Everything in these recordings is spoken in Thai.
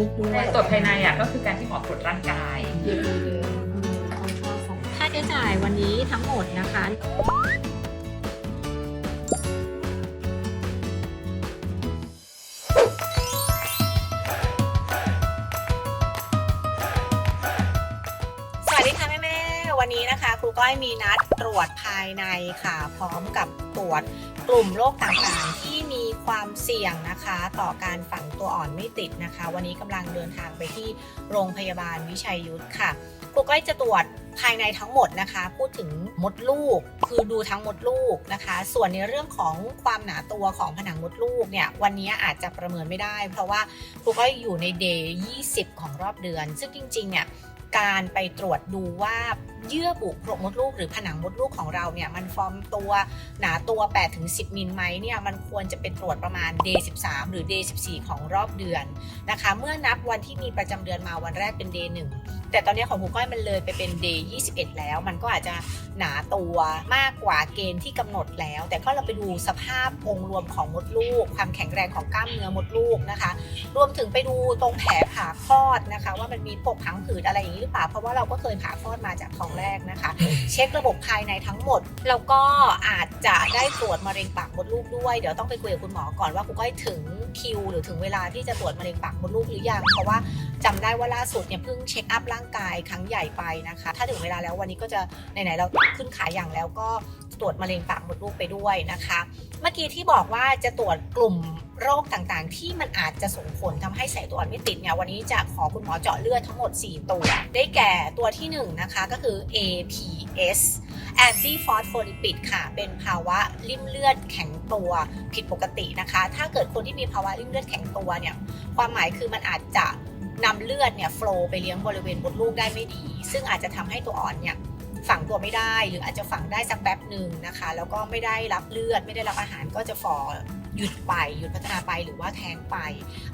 ลูกด้วยตรวจภายในอะก็คือการที่หมอตรวจร่างกายเดือนเดือนค่อนข้างสองค่าใช้จ่ายวันนี้ทั้งหมดนะคะสวัสดีค่ะแม่แม่ๆวันนี้นะคะครูก้อยมีนัดตรวจภายในค่ะ พร้อมกับตรวจกลุ่มโรคต่างๆที่มี ความเสี่ยงนะคะ ต่อการฝังตัวอ่อนไม่ติดนะคะ วันนี้กำลังเดินทางไปที่โรงพยาบาลวิชัยยุทธค่ะครูก้อยจะตรวจภายในทั้งหมดนะคะ พูดถึงมดลูก คือดูทั้งมดลูกนะคะ ส่วนในเรื่องของความหนาตัวของผนังมดลูกเนี่ย วันนี้อาจจะประเมินไม่ได้ เพราะว่าครูก้อยอยู่ในเดย์20 ของรอบเดือน ซึ่งจริงๆเนี่ยการไปตรวจดูว่าเยื่อบุโพรงมดลูกหรือผนังมดลูกของเราเนี่ยมันฟอร์มตัวหนาตัว8-10 มิลไหมเนี่ยมันควรจะเป็นตรวจประมาณ day 13 หรือ day 14 ของรอบเดือนนะคะ เมื่อนับวันที่มีประจำเดือนมาวันแรกเป็น day 1 แต่ตอนนี้ของครูก้อยมันเลยไปเป็น day 21 แล้ว มันก็อาจจะหนาตัวมากกว่าเกณฑ์ที่กำหนดแล้ว แต่ก็เราไปดูสภาพองค์รวมของมดลูก ความแข็งแรงของกล้ามเนื้อมดลูกนะคะ รวมถึงไปดูตรงแผลผ่าคลอดนะคะ ว่ามันมีปกพังผืดอะไรอย่างนี้หรือเปล่าเพราะว่าเราก็เคยผ่าคลอดมาจากท้องแรกนะคะ เช็คระบบภายในทั้งหมด แล้วก็อาจจะได้ตรวจมะเร็งปากมดลูกด้วย เดี๋ยวต้องไปคุยกับคุณหมอก่อนว่าคุณก้อยถึงคิว หรือถึงเวลาที่จะตรวจมะเร็งปากมดลูกหรือยังเพราะว่าจำได้ว่าล่าสุดเนี่ยเพิ่งเช็คอัพร่างกายครั้งใหญ่ไปนะคะ ถ้าถึงเวลาแล้ววันนี้ก็จะไหนๆเราขึ้นขายอย่างแล้วก็ ตรวจมะเร็งปากมดลูกไปด้วยนะคะ เมื่อกี้ที่บอกว่าจะตรวจกลุ่มโรคต่างๆ ที่มันอาจจะส่งผลทำให้ใส่ตัวอ่อนไม่ติดเนี่ยวันนี้จะขอคุณหมอเจาะเลือดทั้งหมด 4 ตัว ได้แก่ตัวที่1นะคะก็คือ APS anti phospholipid ค่ะ เป็นภาวะริ่มเลือดแข็งตัวผิดปกตินะคะ ถ้าเกิดคนที่มีภาวะริ่มเลือดแข็งตัวเนี่ย ความหมายคือมันอาจจะนำเลือดเนี่ยโฟลไปเลี้ยงบริเวณมดลูกได้ไม่ดี ซึ่งอาจจะทำให้ตัวอ่อนเนี่ย ฝังตัวไม่ได้ หรืออาจจะฝังได้สักแป๊บหนึ่งนะคะ แล้วก็ไม่ได้รับเลือด ไม่ได้รับอาหารก็จะฝ่อหยุดไปหยุดพัฒนาไปหรือว่าแท้งไป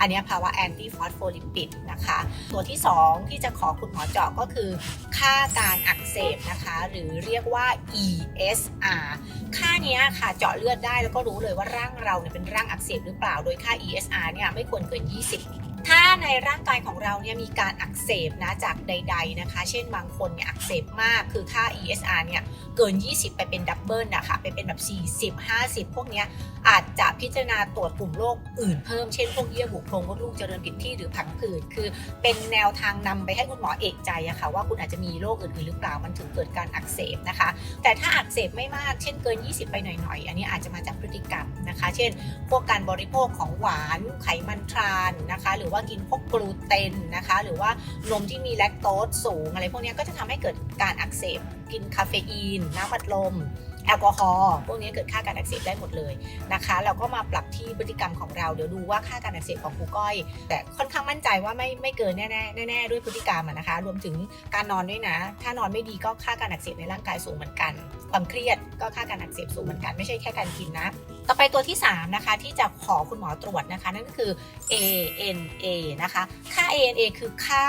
อันนี้ภาวะแอนตี้ฟอสโฟลิปิดนะคะ ตัวที่ 2 ที่จะขอคุณหมอเจาะก็คือ ค่าการอักเสบนะคะ หรือเรียกว่า ESR ค่าเนี้ยค่ะเจาะเลือดได้แล้วก็รู้เลยว่าร่างเราเนี่ยเป็นร่างอักเสบหรือเปล่า โดยค่า ESR เนี่ยไม่ควรเกิน 20 ถ้าในร่างกายของเราเนี่ยมีการอักเสบนะจากใด ๆนะคะ เช่นบางคนเนี่ยอักเสบมากคือค่า ESR เนี่ยเกิน 20 ไปเป็นดับเบิลนะคะไปเป็นแบบ 40 50 พวกเนี้ยอาจจะพิจารณาตรวจกลุ่มโรคอื่นเพิ่มเช่นพวกเยื่อบุโพรงมดลูกเจริญผิดที่หรือผังผืดคือเป็นแนวทางนำไปให้คุณหมอเอกใจอะค่ะว่าคุณอาจจะมีโรคอื่นๆหรือเปล่ามันถึงเกิดการอักเสบนะคะ แต่ถ้าอักเสบไม่มากเช่นเกิน 20 ไปหน่อยๆ อันนี้อาจจะมาจากพฤติกรรมนะคะ เช่น พวกการบริโภคของหวานไขมันทรานนะคะ หรือว่ากินพวกกลูเตนนะคะ หรือว่านมที่มีแลคโตสสูงอะไรพวกนี้ก็จะทำให้เกิดการอักเสบ กินคาเฟอีน น้ำอัดลม แอลกอฮอล์พวกนี้เกิดค่าการอักเสบได้หมดเลยนะคะเราก็มาปรับที่พฤติกรรมของเราเดี๋ยวดูว่าค่าการอักเสบของครูก้อย แต่ค่อนข้างมั่นใจว่าไม่ไม่เกินแน่ๆแน่ๆด้วยพฤติกรรมนะคะ รวมถึงการนอนด้วยนะ ถ้านอนไม่ดีก็ค่าการอักเสบในร่างกายสูงเหมือนกัน ความเครียดก็ค่าการอักเสบสูงเหมือนกันไม่ใช่แค่การกินนะต่อไปตัวที่ 3 นะคะ ที่จะขอคุณหมอตรวจนะคะ นั่นก็คือ ANA นะคะ ค่า ANA คือค่า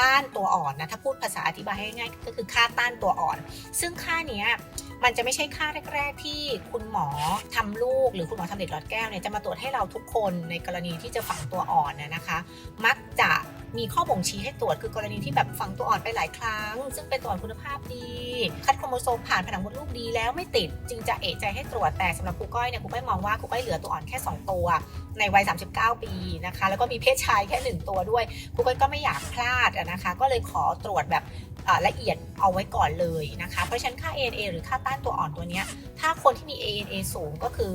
ต้านตัวอ่อนนะ ถ้าพูดภาษาอธิบายให้ง่ายก็คือค่าต้านตัวอ่อน ซึ่งค่าเนี้ย มันจะไม่ใช่ค่าแรก ๆ ที่คุณหมอทำลูก หรือคุณหมอทำเด็กหลอดแก้วเนี่ยจะมาตรวจให้เราทุกคนในกรณีที่จะฝังตัวอ่อนนนะคะ มักจะ มีข้อบ่งชี้ให้ตรวจคือกรณีที่แบบฝังตัวอ่อนไปหลายครั้ง ซึ่งเป็นตัวอ่อนคุณภาพดี คัดโครโมโซมผ่านผนังมดลูกดีแล้วไม่ติด จึงจะเอะใจให้ตรวจแต่สำหรับครูก้อยเนี่ยครูก้อยมองว่าครูก้อยเหลือตัวอ่อนแค่ 2 ตัว ในวัย 39 ปีนะคะ แล้วก็มีเพศชายแค่ 1 ตัวด้วยครูก้อยก็ไม่อยากพลาดนะคะ ก็เลยขอตรวจแบบละเอียดเอาไว้ก่อนเลยนะคะ เพราะฉะนั้นค่า ANA หรือค่าต้านตัวอ่อนตัวเนี้ยถ้าคนที่มี ANA สูงก็คือ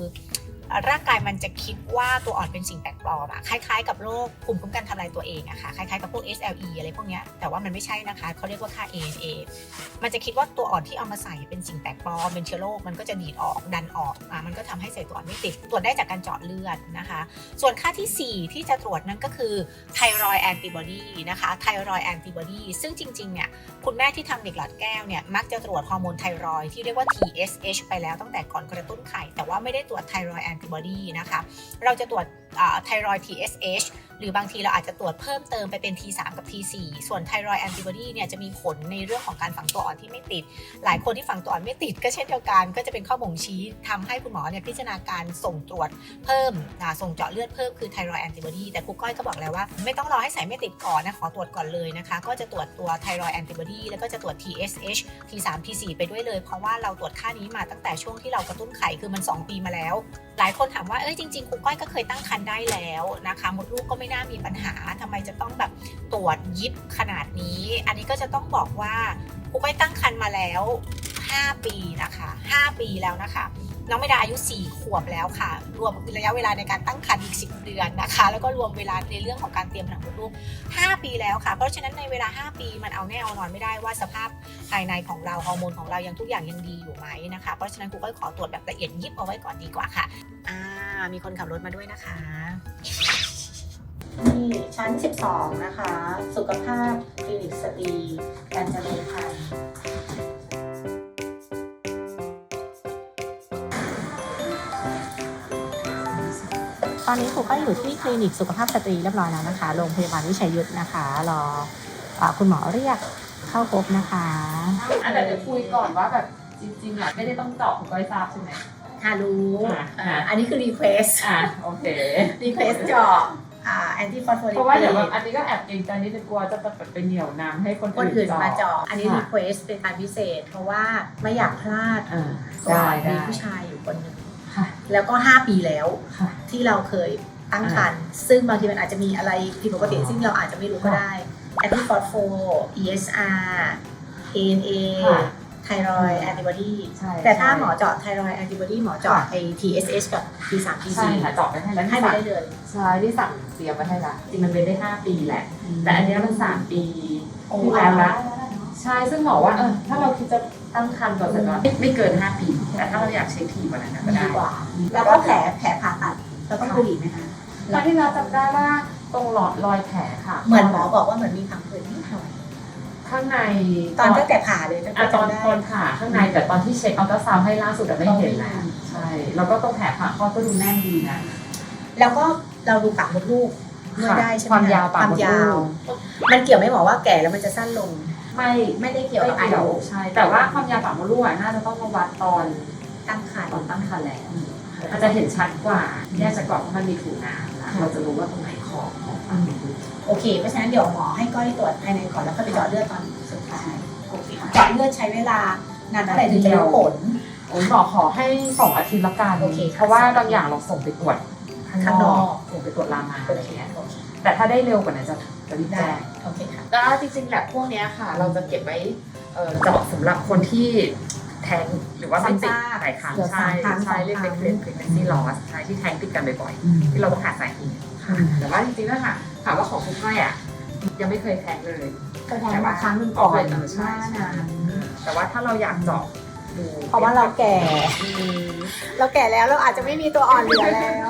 ร่างกายมันจะคิดว่าตัวอ่อนเป็นสิ่งแปลกปลอมอะคล้ายๆ กับโรคภูมิคุ้มกันทำลายตัวเองอะค่ะคล้ายๆกับพวก SLE อะไรพวกเนี้ยแต่ว่ามันไม่ใช่นะคะเขาเรียกว่าค่า ANA มันจะคิดว่าตัวอ่อนที่เอามาใส่เป็นสิ่งแปลกปลอมเป็นเชื้อโรคมันก็จะดีดออกดันออกอะมันก็ทำให้ใส่ตัวอ่อนไม่ติดตรวจได้จากการเจาะเลือดนะคะ ส่วนค่าที่ 4 ที่จะตรวจนั่นก็คือไทรอยแอนติบอดีนะคะไทรอยแอนติบอดีซึ่งจริงๆเนี่ยคุณแม่ที่ทำเด็กหลอดแก้วเนี่ยมักจะตรวจฮอร์โมนไทรอยที่เรียกว่า TSH ไปแล้วตั้งแต่ก่อนกระตุ้นไข่แต่ว่าไม่ได้ตรวจไทรอยแอนติบอดีนะคะ เราจะตรวจไทรอยด์ TSH หรือบางทีเราอาจจะตรวจเพิ่มเติมไปเป็น T3 กับ T4 ส่วนไทรอยแอนติบอดีเนี่ยจะมีผลในเรื่องของการฝังตัวอ่อนที่ไม่ติด หลายคนที่ฝังตัวอ่อนไม่ติดก็เช่นเดียวกัน ก็จะเป็นข้อบ่งชี้ทำให้คุณหมอเนี่ยพิจารณาการส่งตรวจเพิ่มส่งเจาะเลือดเพิ่มคือไทรอยแอนติบอดีแต่ครูก้อยก็บอกแล้วว่า ไม่ต้องรอให้สายไม่ติดก่อนนะขอตรวจก่อนเลยนะคะก็จะตรวจตัวไทรอยแอนติบอดีแล้วก็จะตรวจ TSH T3 T4 ไปด้วยเลย เพราะว่าเราตรวจค่านี้มาตั้งแต่ช่วงที่เรากระตุ้นไข่คือมัน 2 ปีมาแล้ว หลายคนถามว่าเอ้ยจริงๆครูก้อยก็เคยตั้งครรภ์ได้แล้วนะคะมดลูกก็ไม่น่ามีปัญหาทำไมจะต้องแบบตรวจยิบขนาดนี้ อันนี้ก็จะต้องบอกว่าครูก้อยตั้งครรภ์มาแล้ว 5 ปีนะคะ 5 ปีแล้วนะคะ น้องไม่ดาอายุ 4 ขวบแล้วค่ะ รวมระยะเวลาในการตั้งครรภ์อีก 10 เดือนนะคะ แล้วก็รวมเวลาในเรื่องของการเตรียมผนังมดลูก 5 ปีแล้วค่ะ เพราะฉะนั้นในเวลา 5 ปีมันเอาแน่เอานอนไม่ได้ว่าสภาพภายในของเราฮอร์โมนของเรายังทุกอย่างยังดีอยู่ไหมนะคะ เพราะฉะนั้นครูก็ขอตรวจแบบละเอียดยิบเอาไว้ก่อนดีกว่าค่ะ อ่า มีคนขับรถมาด้วยนะคะ นี่ชั้น 12 นะคะ สุขภาพคลินิกสตรีการเจริญพันธุ์ตอนนี้ครูก็อยู่ที่คลินิกสุขภาพสตรีเรียบร้อยแล้วนะคะ โรงพยาบาลวิชัยยุทธนะคะ รออาคุณหมอเรียกเข้าพบนะคะ อันเดี๋ยวจะคุยก่อนว่าแบบจริงๆอะไม่ได้ต้องเจาะคุณก้อยทราบใช่ไหมค่ะรู้อะอะอันนี้คือรีเควสอะโอเครีเควสเจาะอ่า แอนตี้ฟอสโฟลิเพราะว่าเดี๋ยวแบบอันนี้ก็แอบเกรงใจนิดนึงกลัวจะแบบไปเหนี่ยวนำให้คนคนอื่นมาเจาะเจาะอันนี้รีค่ะเควสเป็นการพิเศษ เพราะว่าไม่อยากพลาดอ่าก่อนได้มีได้ผู้ชายอยู่คนหนึ่งค่ะแล้วก็ 5 ปีแล้วค่ะที่เราเคยตั้งครรภ์ซึ่งบางทีมันอาจจะมีอะไรผิดปกติซึ่งเราอาจจะไม่รู้ก็ได้แอนตี้ฟอสโฟ ESR ANA ค่ะ ไทรอยแอนติบอดีใช่แต่ถ้าใช่ หมอเจาะไทรอยแอนติบอดีหมอเจาะค่ะไอ TSH กับ T3 T4 ใช่ค่ะเจาะไปให้แล้วให้ไปได้เลย ใช่ที่สั่งเตรียมไว้ให้ละจริงมันเป็นได้ 5 ปีแหละ แต่อันเนี้ยมัน 3 ปีโอ้ที่แล้วละใช่ซึ่งหมอว่าเออถ้าเราคิดจะตั้งครรภ์ก่อนเสร็จแล้วไม่ไม่เกิน 5 ปี แต่ถ้าเราอยากเช็คทีกว่านั้นก็ดีได้กว่า แล้วก็แผลแผลผ่าตัดเราต้องดูอีกไหมคะ ตอนที่เราจำได้ว่าตรงหลอดรอยแผลค่ะ เหมือนหมอบอกว่าเหมือนมีพังผืดนิดหน่อย ข้างในตอนตั้งแต่ผ่าเลยตั้งอะแต่ตอนจำได้ตอนผ่าข้างในแต่ตอนที่เช็คอัลตราซาวด์ให้ล่าสุดอะไม่เห็นแล้วใช่แล้วก็ตรงแผลผ่าคลอดก็ดูแน่นดีนะแล้วก็เราดูปากมดลูกเมื่อได้ใช่ไหมความยาวคปากวามมดลูกยาวมันเกี่ยวไหม่หมอว่าแก่แล้วมันจะสั้นลง ไม่ไม่ได้เกี่ยวไม่กับอาเกี่ยวยุใช่แต่ว่าความยาวปากมดลูกอะน่าจะต้องมาวัดตอนตั้งครรภ์ตอนตั้งครรภ์แล้วมันจะเห็นชัดกว่าแยกจากกรอบเพราะมันมีถุงน้ำนะเราจะรู้ว่าตรงไหนขอบของปากมดลูก โอเค เพราะฉะนั้นเดี๋ยวหมอให้ก้อยตรวจภายในก่อนแล้วก็ไปเจาะเลือดตอนสุดท้ายโอเคเจาะเลือดใช้เวลานานเท่าไหร่ถึงจะรู้ผลโอ้ยหมอขอให้สองอาทิตย์ละกันโอเคค่ะเพราะว่าบางอย่างเราส่งไปตรวจข้างข้างนนออกกส่งไปตรวจรามาอะไรโอเคเงี้ยโอเคแต่ถ้าได้เร็วกว่านั้นจะจะรีบได้แจ้งโอเคค่ะก็จริงๆแลบพวกเนี้ยค่ะ เราจะเก็บไว้เอ่อเจาะสำหรับคนที่แทงหรือว่าไม่ติดซ้ำซากหลายครั้งเหลือใช่สามครั้งใช่สองเรียกครั้เป็นงเคส pregnancy loss ใช่ที่แทงติดกันบ่อยๆที่เราต้องหาสาเหตุค่ะแต่ว่าจริงๆแล้วค่ะ ถามว่าของคุณก้อยอะยังไม่เคยแทงเลยก็แทนมาครั้งหนึ่งก่อนเออใช่ใช่หน้านั้นแต่ว่าถ้าเราอยากเจาะดูเพราะว่าเราแก่ เราแก่แล้วเราอาจจะไม่มีตัวอ่อนเหลือแล้ว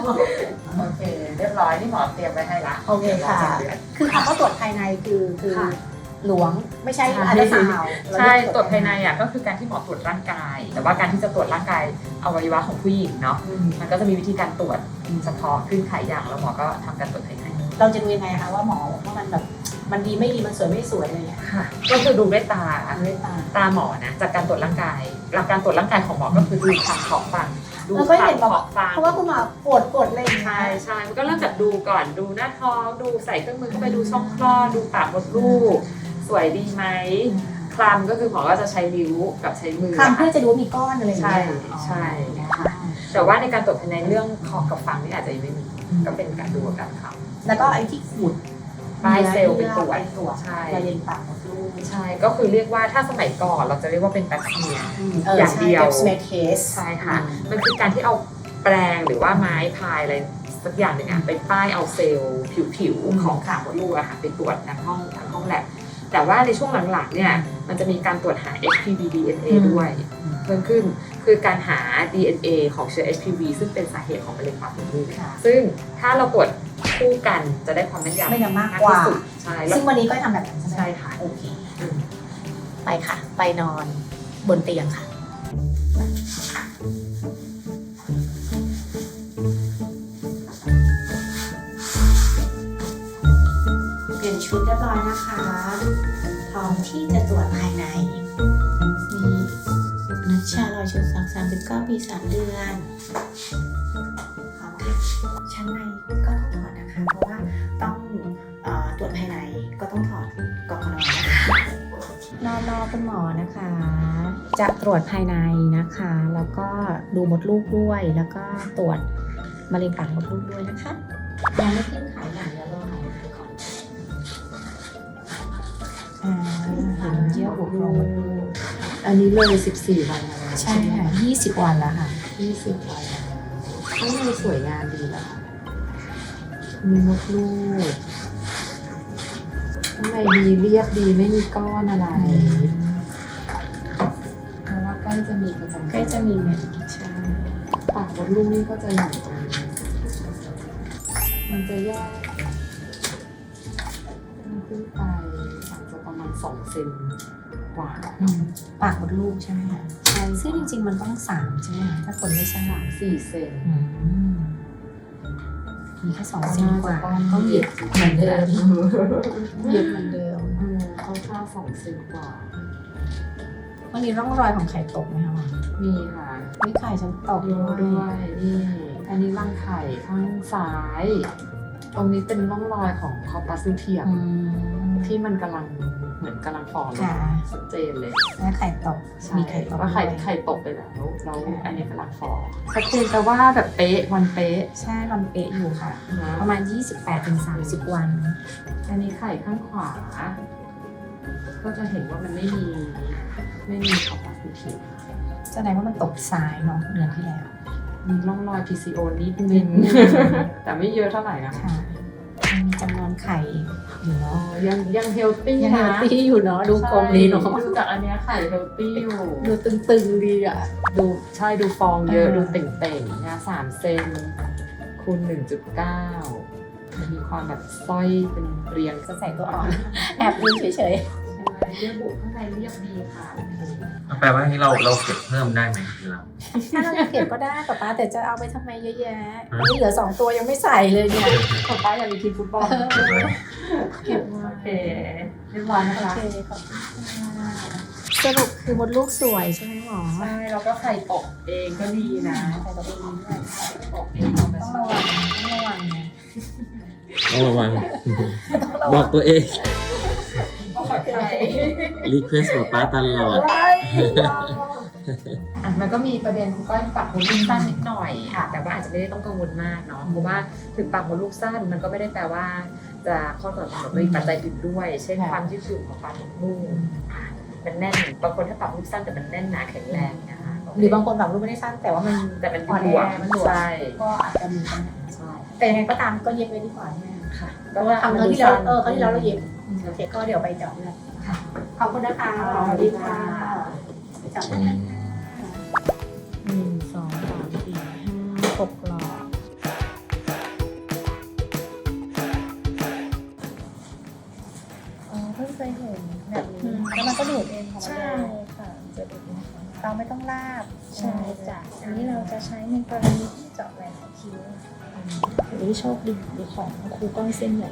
โอเค เรียบร้อยนี่หมอเตรียมไว้ให้ละโอเคค่ะ คือคำว่าตรวจภายในคือคือค่ะหลวงไม่ใช่ใช่อันตราซาวด์ใช่ตรวจภายในอะก็คือการที่หมอตรวจร่างกาย แต่ว่าการที่จะตรวจร่างกายอวัยวะของผู้หญิงเนาะอืมมันก็จะมีวิธีการตรวจเฉพาะขึ้นไขอย่างแล้วหมอก็ทำการตรวจภายใน เราจะดูยังไงคะว่าหมอว่ามันแบบมันดีไม่ดีมันสวยไม่สวยอะไรอย่างเงี้ยค่ะ ก็คือดูด้วยตาด้วยตาตาหมอนะจากการตรวจร่างกายหลักการตรวจร่างกายของหมอก็คือดูทางขอบฟันดูแล้วก็เห็นทางบอกขอบฟันเพราะว่าคุณหมอกดกดอะไรอย่างเงี้ใช่ยใช่มันก็เริ่มจากดูก่อนดูหน้าท้องดูใส่เครื่องมือเข้าไปดูช่องคลอดดูปากมดลูกสวยดีไหมคลำก็คือหมอก็จะใช้นิ้วกับใช้มือคำเพื่อจะดูว่ามีก้อนอะไรอย่างเงี้ยใช่ใช่ อ๋อแต่ว่าในการตรวจภายในเรื่องคอกับฟันนี่อาจจะยังไม่มีก็เป็นการดูกับการท แล้วก็ไอ้ที่ขูดำป้ายเซลล์เป็นตรวจไปตรวจใช่มะเร็งปากมดลูกใช่ก็คือเรียกว่าถ้าสมัยก่อนเราจะเรียกว่าเป็นแบคทีเรียเอออย่างใช่เดียวแบบ smear test ใช่ค่ะ มันคือการที่เอาแปรงหรือว่าไม้พายอะไรสักอย่างหนึ่งอะไปป้ายเอาเซลล์ผิวอืมๆของขางมดลูกอะค่ะไปตรวจทางห้องทางห้องแลบแต่ว่าในช่วงหลังๆเนี่ยมันจะมีการตรวจหา HPV DNA ด้วยเพิ่มขึ้นคือการหา DNA ของเชื้อ HPV ซึ่งเป็นสาเหตุของมะเร็งปากมดลูกค่ะซึ่งถ้าเราตรวจ คู่กันจะได้ความแม่นยำแม่นยำมากกว่าใช่ซึ่งวันนี้ก็ทำแบบนั้นใช่ไหมใช่ค่ะ โอเคไปค่ะ ไปนอนบนเตียงค่ะ เปลี่ยนชุดเรียบร้อยนะคะพร้อมที่จะตรวจภายในนี่นัชชาลอยชุดสักสามสิบเก้าปีสามเดือนพร้อมค่ะชั้นใน คุณหมอนะคะ จะตรวจภายในนะคะ แล้วก็ดูมดลูกด้วย แล้วก็ตรวจมะเร็งปากมดลูกด้วยนะคะยังไม่ขึ้นขายหนังแล้วรอหายขายก่อนอ่าเห็นเยื่อบุโพรงมดลูกอันนี้เลย 14 วันแล้วใช่ค่ะ20 วันแล้วค่ะ20 วันแล้วข้างในสวยงามดีแล้วมีมดลูกข้างในดีเรียบดีไม่มีก้อนอะไร ล้จะมีประจำเดือนใกล้จะมีเนี่ยใช่ปากมดลูกนี่ก็จะอยู่ตรงนี้มันจะแยกขึ้นไปอาจจะประมาณ2เซนกว่าอืมปากมดลูกใช่ไหมคะใช่ซึ่งจริง ๆ มันต้องสามใช่ไหมคะถ้าคนไม่ทราบสี่เซนอืมมีแค่สองเซนกว่าต้ต้อองงเหเหยียียยดดเหมือนเดิมเหยียดเหมือนเดิมเออเขาค่าสองเซนกว่า มันมีร่องรอยของไข่ตกไหมคะหมอมีค่ะไม่ไข่ฉันตกเยอะด้วยนี่อันนี้รังไข่ข้างซ้าย ตรงนี้เป็นร่องรอยของคอปัสซูเทียมอืมที่มันกำลังเหมือนกำลังฟอลงค่ะชัดเจนเลยและไข่ตกใช่มีไข่ตกว่าไข่ด้วยไข่ตกไปแล้วแล้วค่ะอันนี้กำลังฟอลชัดเจนแต่ว่าแบบเป๊ะวันเป๊ะใช่มันเป๊ะอยู่ค่ะนะประมาณ 28-30 วัน อันนี้ไข่ข้างขวา ก็จะเห็นว่ามันไม่มีไม่มีคอปัสซูเทียมแสดงว่ามันตกซ้ายเนาะเดือนที่แล้ว มีร่องรอย PCO นิดนินึดงนึง แต่ไม่เยอะเท่าไหร่นะค่ะมันมีจำนวนไข่อยู่อ๋อเนาะ ยังยังเฮลตี้ยังนะเฮลตี้อยู่เนาะดูกลมดีเนาะใช่ดูจากอันเนี้ยไข่เฮลตี้อยู่ ดูตึงๆดีอะ ดูใช่ดูฟองเยอะเออ ดูเต่งๆนะสามเซนคูณหนึ่งจุดเก้า มันมีความแบบสร้อยเป็นเรียงจะใส่ตัวอ่อน แอบดูเฉยใช่เรียบบุข้างในเรียบดีค่ะ แปลว่าให้เราเราเก็บเพิ่มได้ไหมคือเราๆถ้าเราจะเก็บก็ได้ป๊าป๊าแต่จะเอาไปทำไมเยอะแยะฮะนี่เหลือสองตัวยังไม่ใส่เลยเนี่ยขอป้าอยากมีทีมฟุตบอลเออเก็บมาโอเคเรียบร้อยนะโอคะเคขอบคุณค่ะสรุปคือมดลูกสวยใช่ไหมหมอใช่แล้วก็ไข่ตกเองก็ดีนะใส่ตัวเองด้วยไข่ตกเองเอาไปต้องระวังต้องระวังนะ ต้องระวัง บอกตัวเองปลอดภัยรีเควสต์ป้าตลอด อะมันก็มีประเด็นคุณก้อยปากมดลูกสั้นนิดหน่อยค่ะ แต่ว่าอาจจะไม่ได้ต้องกังวลมากเนาะเพราะว่าถึงปากมดลูกสั้นมันก็ไม่ได้แปลว่า จะข้อต่อตรงมีปัจจัยอื่นด้วย เช่นความยืดหยุ่นของปากมดลูกอะมันแน่นบางคนถ้าปากมดลูกสั้นแต่มันแน่นหนาแข็งแรงนะคะหรือบางคนแบบลูกไม่ได้สั้นแต่ว่ามันแต่มันอ่อนบวมแอมันบวมใช่ ก็อาจจะมีปัญหาใช่ แต่ยังไงก็ตามก็เย็บไว้ดีกว่าใช่ไหมค่ะเพราะว่าครั้งที่แล้วเออครั้งที่แล้วเราเย็บโอเคก็เดี๋ยวไปเจาะเลือดขอบคุณนะคะสวัสดีค่ะไปเจาะเลือดหนึ่งสองสามสี่ห้าหกหลอดอ๋อเพิ่งเคยเห็นแบบนี้แล้วมันก็ดูดเองของมันใช่เลยค่ะจะดูนะคะเราไม่ต้องลาบใช่จ้ะอันนี้เราจะใช้ในกรณีที่เจาะแหวนคิ้ว หรือโชคดีหรือของครูก้อยเส้นใหญ่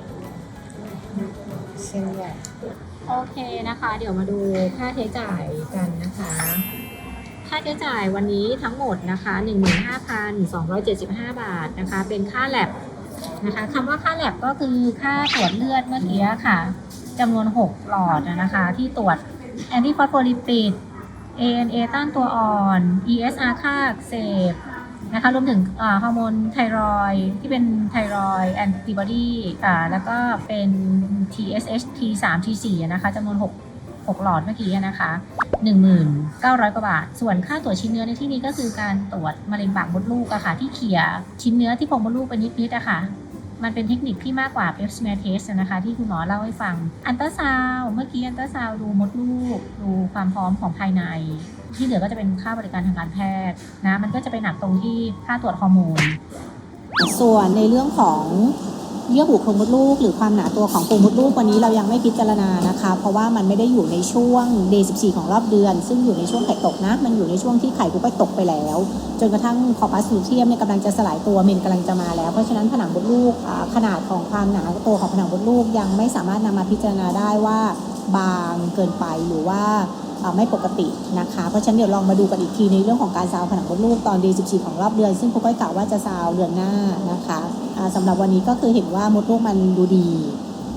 เส้นใหญ่ โอเคนะคะ เดี๋ยวมาดูค่าใช้จ่ายกันนะคะ ค่าใช้จ่ายวันนี้ทั้งหมดนะคะ 15,275 บาทนะคะ เป็นค่าแลบนะคะคำว่าค่าแลบก็คือค่าตรวจเลือดเมื่อกี้ค่ะจำนวน 6 หลอดนะคะ ที่ตรวจแอนติฟอสโฟลิปิด ANA ต้านตัวอ่อน ESR ค่าเสบ นะคะรวมถึงฮอร์โมนไทรอยที่เป็นไทรอยแอนติบอดีอ่าแล้วก็เป็น TSH T3 T4 นะคะจำนวน 6 6 หลอดเมื่อกี้อะนะคะ1,900 กว่าบาท ส่วนค่าตรวจชิ้นเนื้อในที่นี้ก็คือการตรวจมะเร็งปากมดลูกอะค่ะ ที่เขี่ยชิ้นเนื้อที่โพรงมดลูกไปนิดๆอะค่ะ มันเป็นเทคนิคที่มากกว่า p e p s m e a r test นะคะ ที่คุณหมอเล่าให้ฟัง อันตราซาวเมื่อกี้อันตราซาวดูมดลูก ดูความพร้อมของภายใน ที่เหลือก็จะเป็นค่าบริการทางการแพทย์นะมันก็จะไปหนักตรงที่ค่าตรวจฮอร์โมนส่วนในเรื่องของเยื่อบุโพรงมดลูก หรือความหนาตัวของโพรงมดลูกวันนี้เรายังไม่พิจารณานะคะ เพราะว่ามันไม่ได้อยู่ในช่วง day 14 ของรอบเดือน ซึ่งอยู่ในช่วงไข่ตกนะ มันอยู่ในช่วงที่ไข่กูไปตกไปแล้ว จนกระทั่งคอปัสลูเทียมเนี่ยกำลังจะสลายตัวเมนกำลังจะมาแล้ว เพราะฉะนั้นผนังมดลูกขนาดของความหนาตัวของผนังมดลูกยังไม่สามารถนำมาพิจารณาได้ว่าบางเกินไปหรือว่า ไม่ปกตินะคะ เพราะฉะนั้นเดี๋ยวลองมาดูกันอีกทีในเรื่องของการซาวผนังมดลูกตอน day 14 ของรอบเดือน ซึ่งครูก้อยกล่าวว่าจะซาวเดือนหน้านะคะอ่าสำหรับวันนี้ก็คือเห็นว่ามดลูกมันดูดี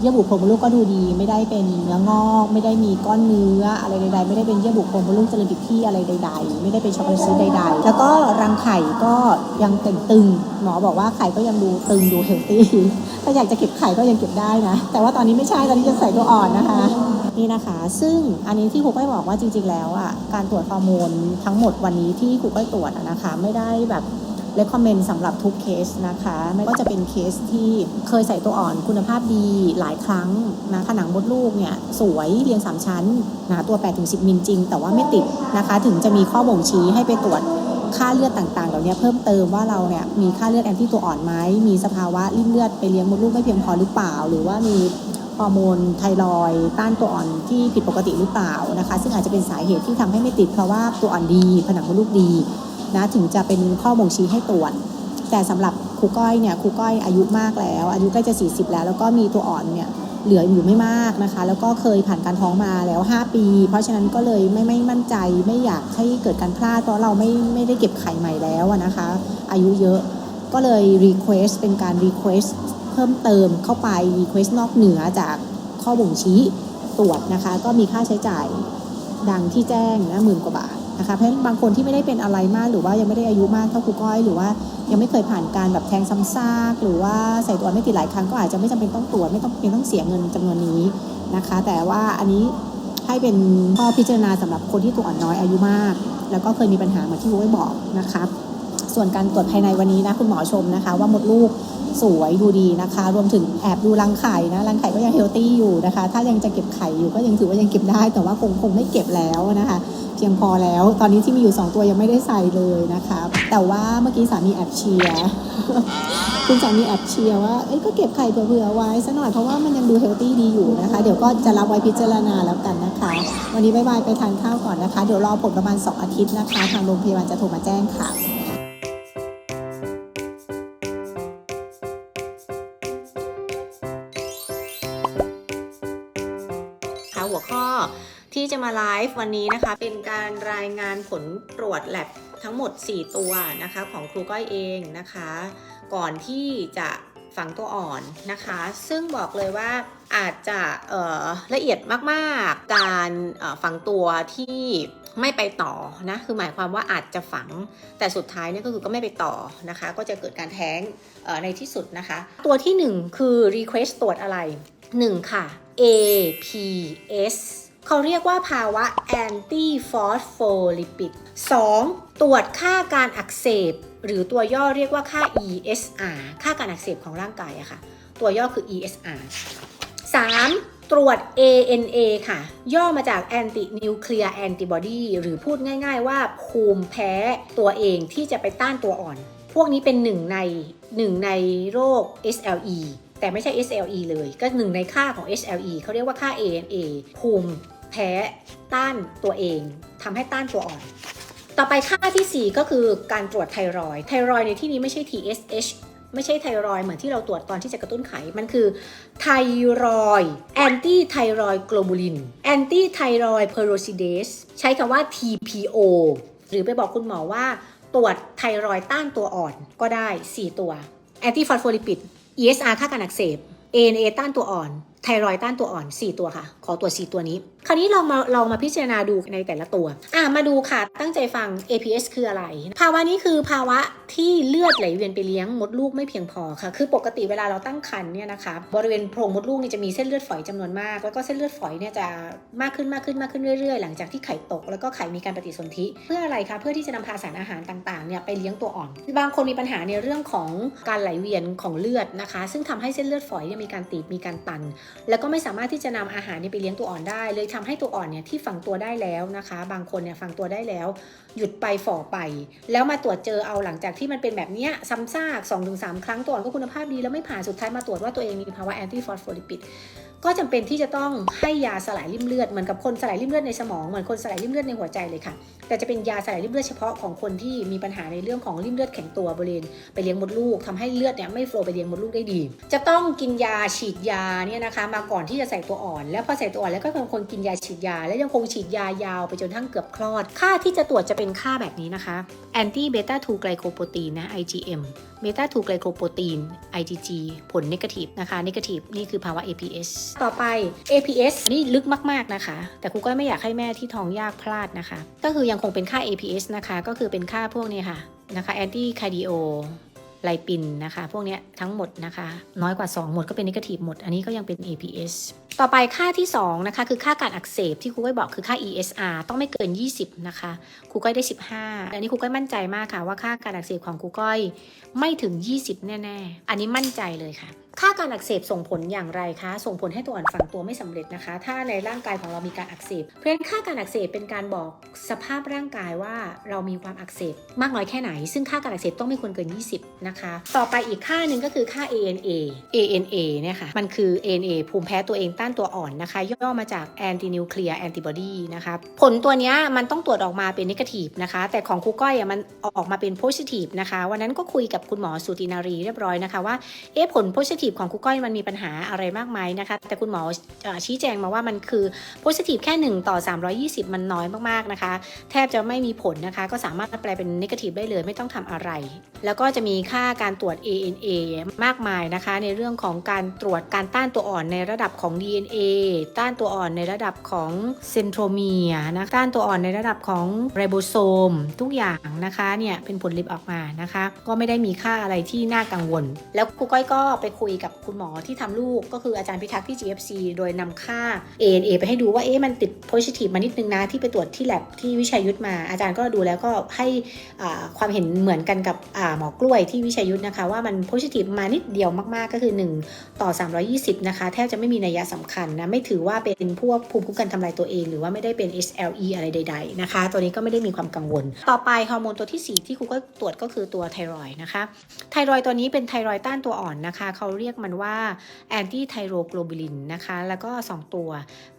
เยื่อบุโพรงมดลูกก็ดูดี ไม่ได้เป็นเนื้องอก ไม่ได้มีก้อนเนื้ออะไรใดๆ ไม่ได้เป็นเยื่อบุโพรงมดลูกเจริญผิดที่อะไรใด ๆ ไม่ได้เป็นช็อกโกแลตซีใด ๆ แล้วก็รังไข่ก็ยังเต่งตึงหมอบอกว่าไข่ก็ยังดูตึงดูเฮลตี้ถ้าอยากจะเก็บไข่ก็ยังเก็บได้นะ แต่ว่าตอนนี้ไม่ใช่ตอนนี้จะใส่ตัวอ่อนนะคะ นี่นะคะ ซึ่งอันนี้ที่ครูก้อยบอกว่าจริง ๆ แล้วอะการตรวจฮอร์โมนทั้งหมดวันนี้ที่ครูก้อยตรวจนะคะ ไม่ได้แบบ recommend สำหรับทุกเคสนะคะ ไม่ว่าจะเป็นเคสที่เคยใส่ตัวอ่อนคุณภาพดีหลายครั้งนะผนังมดลูกเนี่ยสวยเรียง 3 ชั้นหนาตัว 8-10 มิลจริง แต่ว่าไม่ติดนะคะ ถึงจะมีข้อบ่งชี้ให้ไปตรวจค่าเลือดต่างๆ เหล่านี้เพิ่มเติมว่าเราเนี่ยมีค่าเลือดแอนตี้ตัวอ่อนไหมมีสภาวะริ่มเลือดไปเลี้ยงมดลูกไม่เพียงพอหรือเปล่า หรือว่ามี ฮอร์โมนไทรอยต้านตัวอ่อนที่ผิดปกติหรือเปล่านะคะ ซึ่งอาจจะเป็นสาเหตุที่ทำให้ไม่ติด เพราะว่าตัวอ่อนดีผนังมดลูกดีนะถึงจะเป็นข้อบ่งชี้ให้ตรวจแต่สำหรับครูก้อยเนี่ยครูก้อยอายุมากแล้ว อายุใกล้จะ 40 แล้ว แล้วก็มีตัวอ่อนเนี่ยเหลืออยู่ไม่มากนะคะ แล้วก็เคยผ่านการท้องมาแล้ว 5 ปี เพราะฉะนั้นก็เลยไม่ไม่มั่นใจไม่อยากให้เกิดการพลาดเพราะเราไม่ไม่ได้เก็บไข่ใหม่แล้วนะคะ อายุเยอะก็เลย request เป็นการ request พิ่มเติมเข้าไป request นอกเหนือจากข้อบ่งชี้ตรวจนะคะ ก็มีค่าใช้จ่ายดังที่แจ้งนะหมื่นกว่าบาทนะคะเพราะฉะนั้นบางคนที่ไม่ได้เป็นอะไรมากหรือว่ายังไม่ได้อายุมากเท่าครูก้อยหรือว่ายังไม่เคยผ่านการแบบแทงซ้ำซากหรือว่าใส่ตัวไม่ติดหลายครั้งก็อาจจะไม่จำเป็นต้องตรวจไม่ต้องเป็นต้องเสียเงินจำนวนนี้นะคะ แต่ว่าอันนี้ให้เป็นข้อพิจารณาสำหรับคนที่ตัวอ่อนน้อยอายุมาก แล้วก็เคยมีปัญหาเหมือนที่ครูก้อยบอกนะคะ ส่วนการตรวจภายในวันนี้นะคุณหมอชมนะคะ ว่ามดลูกสวยดูดีนะคะ รวมถึงแอบดูรังไข่นะรังไข่ก็ยังเฮลตี้อยู่นะคะ ถ้ายังจะเก็บไข่อยู่ก็ยังถือว่ายังเก็บได้ แต่ว่าคงคงไม่เก็บแล้วนะคะ เพียงพอแล้ว ตอนนี้ที่มีอยู่ 2 ตัวยังไม่ได้ใส่เลยนะคะ แต่ว่าเมื่อกี้สามีแอบเชียร์คุณสามีแอบเชียร์ว่าเอ้ยก็เก็บไข่เผื่อไว้ซะหน่อยเพราะว่ามันยังดูเฮลตี้ดีอยู่นะคะ เดี๋ยวก็จะรับไว้พิจารณาแล้วกันนะคะ วันนี้บายบายไปทานข้าวก่อนนะคะ เดี๋ยวรอผลประมาณ 2 อาทิตย์นะคะ ทางโรงพยาบาลจะโทรมาแจ้งค่ะค่ะ มาไลฟ์วันนี้นะคะ เป็นการรายงานผลตรวจแลบทั้งหมด 4 ตัวนะคะของครูก้อยเองนะคะ ก่อนที่จะฝังตัวอ่อนนะคะ ซึ่งบอกเลยว่าอาจจะละเอียดมากๆ การฝังตัวที่ไม่ไปต่อนะคือหมายความว่าอาจจะฝังแต่สุดท้ายเนี่ยก็คือก็ไม่ไปต่อนะคะ ก็จะเกิดการแท้งในที่สุดนะคะ ตัวที่ 1 คือ request ตรวจอะไร 1 ค่ะ APS เขาเรียกว่าภาวะ anti phospholipid 2. ตรวจค่าการอักเสบ หรือตัวย่อเรียกว่าค่า ESR ค่าการอักเสบของร่างกายอะค่ะ ตัวย่อคือ ESR 3. ตรวจ ANA ค่ะ ย่อมาจาก anti nuclear antibody หรือพูดง่ายๆว่าภูมิแพ้ตัวเองที่จะไปต้านตัวอ่อน พวกนี้เป็นหนึ่งในหนึ่งในโรค SLE แต่ไม่ใช่ SLE เลย ก็หนึ่งในค่าของ SLE เขาเรียกว่าค่า ANA ภูมิแพ้ต้านตัวเองทำให้ต้านตัวอ่อน ต่อไปค่าทีสี่ 4 ก็คือการตรวจไทรอยไทรอยในที่นี้ไม่ใช่ TSH ไม่ใช่ไทรอยเหมือนที่เราตรวจตอนที่จะกระตุ้นไข มันคือไทรอยแอนตี้ไทรอยโกลบูลินแอนตี้ไทรอยเพโรซิเดสใช้คำว่า TPO หรือไปบอกคุณหมอว่า ตรวจไทรอยต้านตัวอ่อนก็ได้ 4 ตัวแอนตี้ฟอสโฟลิปิด ESR ค่าการอักเสบ ANA ต้านตัวอ่อนไทรอยต้านตัวอ่อน 4 ตัวค่ะ ขอตัว 4 ตัวนี้ คราวนี้เรามาเรามาพิจารณาดูในแต่ละตัว อะมาดูค่ะ ตั้งใจฟัง APS คืออะไร ภาวะนี้คือภาวะที่เลือดไหลเวียนไปเลี้ยงมดลูกไม่เพียงพอค่ะ คือปกติเวลาเราตั้งครรภ์เนี่ยนะคะ บริเวณโพรงมดลูกนี่จะมีเส้นเลือดฝอยจำนวนมาก แล้วก็เส้นเลือดฝอยเนี่ยจะมากขึ้นมากขึ้นมากขึ้นเรื่อยๆ หลังจากที่ไข่ตก แล้วก็ไข่มีการปฏิสนธิ เพื่ออะไรคะ เพื่อที่จะนำพาสารอาหารต่างๆ เนี่ยไปเลี้ยงตัวอ่อน บางคนมีปัญหาในเรื่องของการไหลเวียนของเลือดนะคะ ซึ่งทำให้เส้นเลือดฝอยเนี่ยมีการตีบมีการตันแล้วก็ไม่สามารถที่จะนำอาหารเนี่ยไปเลี้ยงตัวอ่อนได้ เลยทำให้ตัวอ่อนเนี่ยที่ฝังตัวได้แล้วนะคะ บางคนเนี่ยฝังตัวได้แล้ว หยุดไปฝ่อไป แล้วมาตรวจเจอเอาหลังจากที่มันเป็นแบบเนี้ยซ้ำซาก2-3 ครั้งตัวอ่อนก็คุณภาพดีแล้วไม่ผ่านสุดท้ายมาตรวจว่าตัวเองมีภาวะแอนตี้ฟอสโฟลิปิด ก็จำเป็นที่จะต้องให้ยาสลายริ่มเลือดเหมือนกับคนสลายริ่มเลือดในสมองเหมือนคนสลายริ่มเลือดในหัวใจเลยค่ะ แต่จะเป็นยาสลายริ่มเลือดเฉพาะของคนที่มีปัญหาในเรื่องของริ่มเลือดแข็งตัวบริเวณไปเลี้ยงมดลูกทำให้เลือดเนี่ยไม่โฟล์ไปเลี้ยงมดลูกได้ดี จะต้องกินยาฉีดยาเนี่ยนะคะ มาก่อนที่จะใส่ตัวอ่อน แล้วพอใส่ตัวอ่อนแล้วก็ยังคงกินยาฉีดยา และยังคงฉีดยายาวไปจนทั้งเกือบคลอด ค่าที่จะตรวจจะเป็นค่าแบบนี้นะคะ anti beta 2 glycoprotein นนะ IgM beta 2 glycoprotein IgG ผล negative นะคะ negative นี่คือภาวะ APS ต่อไป APS นี่ลึกมาก ๆ นะคะ แต่ครูก็ไม่อยากให้แม่ที่ท้องยากพลาดนะคะ ก็คือยังคงเป็นค่า APS นะคะ ก็คือเป็นค่าพวกนี้ค่ะนะคะ anti cardio ไลปินนะคะ พวกนี้ทั้งหมดนะคะ น้อยกว่า 2 หมดก็เป็นนิกทีฟหมด อันนี้ก็ยังเป็น APS ต่อไปค่าที่ 2 นะคะ คือค่าการอักเสบที่ครูก้อยบอกคือค่า ESR ต้องไม่เกิน 20 นะคะครูก้อยได้ 15 อันนี้ครูก้อยมั่นใจมากค่ะว่าค่าการอักเสบของครูก้อยไม่ถึง 20 แน่ ๆ อันนี้มั่นใจเลยค่ะ ค่าการอักเสบส่งผลอย่างไรคะ ส่งผลให้ตัวอ่อนฝังตัวไม่สำเร็จนะคะ ถ้าในร่างกายของเรามีการอักเสบ เพราะฉะนั้นค่าการอักเสบเป็นการบอกสภาพร่างกายว่าเรามีความอักเสบมากน้อยแค่ไหน ซึ่งค่าการอักเสบต้องไม่ควรเกิน 20 นะคะ ต่อไปอีกค่าหนึ่งก็คือค่า ANA ANA เนี่ยค่ะมันคือ ANA ภูมิแพ้ตัวเองต้านตัวอ่อนนะคะ ย่อมาจาก anti nuclear antibody นะคะผลตัวเนี้ยมันต้องตรวจออกมาเป็น negative นะคะ แต่ของครูก้อยอะมันออกมาเป็น positive นะคะวันนั้นก็คุยกับคุณหมอสุตินารีเรียบร้อยนะคะว่าเอ๊ะผลของครูก้อยมันมีปัญหาอะไรมากไหมนะคะ แต่คุณหมอชี้แจงมาว่ามันคือ positive แค่ 1 ต่อ 320 มันน้อยมากๆนะคะ แทบจะไม่มีผลนะคะ ก็สามารถแปลเป็น negative ได้เลยไม่ต้องทำอะไร แล้วก็จะมีค่าการตรวจ ANA มากมายนะคะ ในเรื่องของการตรวจการต้านตัวอ่อนในระดับของ DNA ต้านตัวอ่อนในระดับของเซนโทรเมียนะต้านตัวอ่อนในระดับของไรโบโซม ทุกอย่างนะคะเนี่ยเป็นผลลิบออกมานะคะ ก็ไม่ได้มีค่าอะไรที่น่ากังวล แล้วครูก้อยก็ไปคุยกับคุณหมอที่ทำลูกก็คืออาจารย์พิทักษ์ที่ GFC โดยนำค่า ANA ไปให้ดูว่าเอ๊ะมันติด positive มานิดนึงนะที่ไปตรวจที่ lab ที่วิชัยยุทธมา อาจารย์ก็ดูแล้วก็ให้ความเห็นเหมือนกันกับหมอกล้วยที่วิชัยยุทธนะคะ ว่ามัน positive มานิดเดียวมากๆ ก็คือ 1 ต่อ 320 นะคะ แทบจะไม่มีนัยสำคัญนะไม่ถือว่าเป็นพวกภูมิคุ้มกันทำลายตัวเอง หรือว่าไม่ได้เป็น SLE อะไรใด ๆ นะคะ ตัวนี้ก็ไม่ได้มีความกังวล ต่อไปฮอร์โมนตัวที่ 4 ที่ครูก็ตรวจก็คือตัวไทรอยด์นะคะไทรอยด์ตัวนี้เป็นไทรอยด์ต้านตัวอ่อนนะคะเขาเรียกยกมันว่าแอนตี้ไทโรโกลบูลินนะคะ แล้วก็ 2 ตัว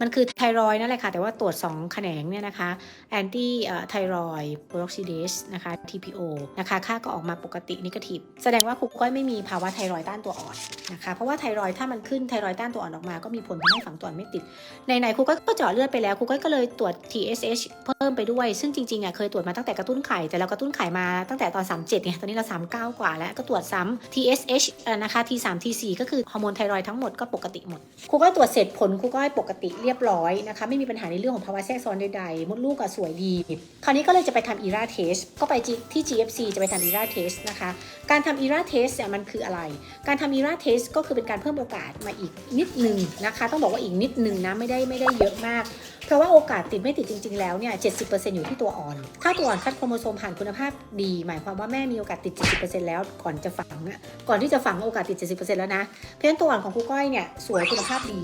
มันคือไทรอยนั่นแหละค่ะ แต่ว่าตรวจ 2 แขนงเนี่ยนะคะแอนตี้ไทรอยโปรอกซิเดสนะคะ TPO นะคะ ค่าก็ออกมาปกตินิเกทีฟแสดงว่าครูก้อยไม่มีภาวะไทรอยต้านตัวอ่อนนะคะ เพราะว่าไทรอยถ้ามันขึ้นไทรอยต้านตัวอ่อนออกมา ก็มีผลทำให้ฝังตัวอ่อนไม่ติด ในไหนครูก้อยก็เจาะเลือดไปแล้วครูก้อยก็เลยตรวจ TSH เพิ่มไปด้วย ซึ่งจริงๆอะเคยตรวจมาตั้งแต่กระตุ้นไข่ แต่เรากระตุ้นไข่มาตั้งแต่ตอน 37เนี่ยตอนนี้เรา39 กว่าแล้วก็ตรวจซ้ำ TSH นะคะ T3 T4 ก็คือฮอร์โมนไทรอยทั้งหมดก็ปกติหมด ครูก้อยตรวจเสร็จผลครูก้อยปกติเรียบร้อยนะคะ ไม่มีปัญหาในเรื่องของภาวะแทรกซ้อนใดๆ มดลูกก็สวยดี คราวนี้ก็เลยจะไปทำอีราเทสก็ไปที่ GFC จะไปทำอีราเทสนะคะ การทำอีราเทสเนี่ยมันคืออะไร การทำอีราเทสก็คือเป็นการเพิ่มโอกาสมาอีกนิดนึงนะคะ ต้องบอกว่าอีกนิดนึงนะไม่ได้ไม่ได้เยอะมาก เพราะว่าโอกาสติดไม่ติดจริง ๆ แล้วเนี่ย 70%อยู่ที่ตัวอ่อน ถ้าตัวอ่อนคัดโครโมโซมผ่านคุณภาพดี หมายความว่าแม่มีโอกาสติด 70%แล้วก่อนจะฝังอะก่อนที่จะฝังโอกาสติด 70%แล้วนะ เพราะฉะนั้นตัวอ่อนของครูก้อยเนี่ยสวยคุณภาพดี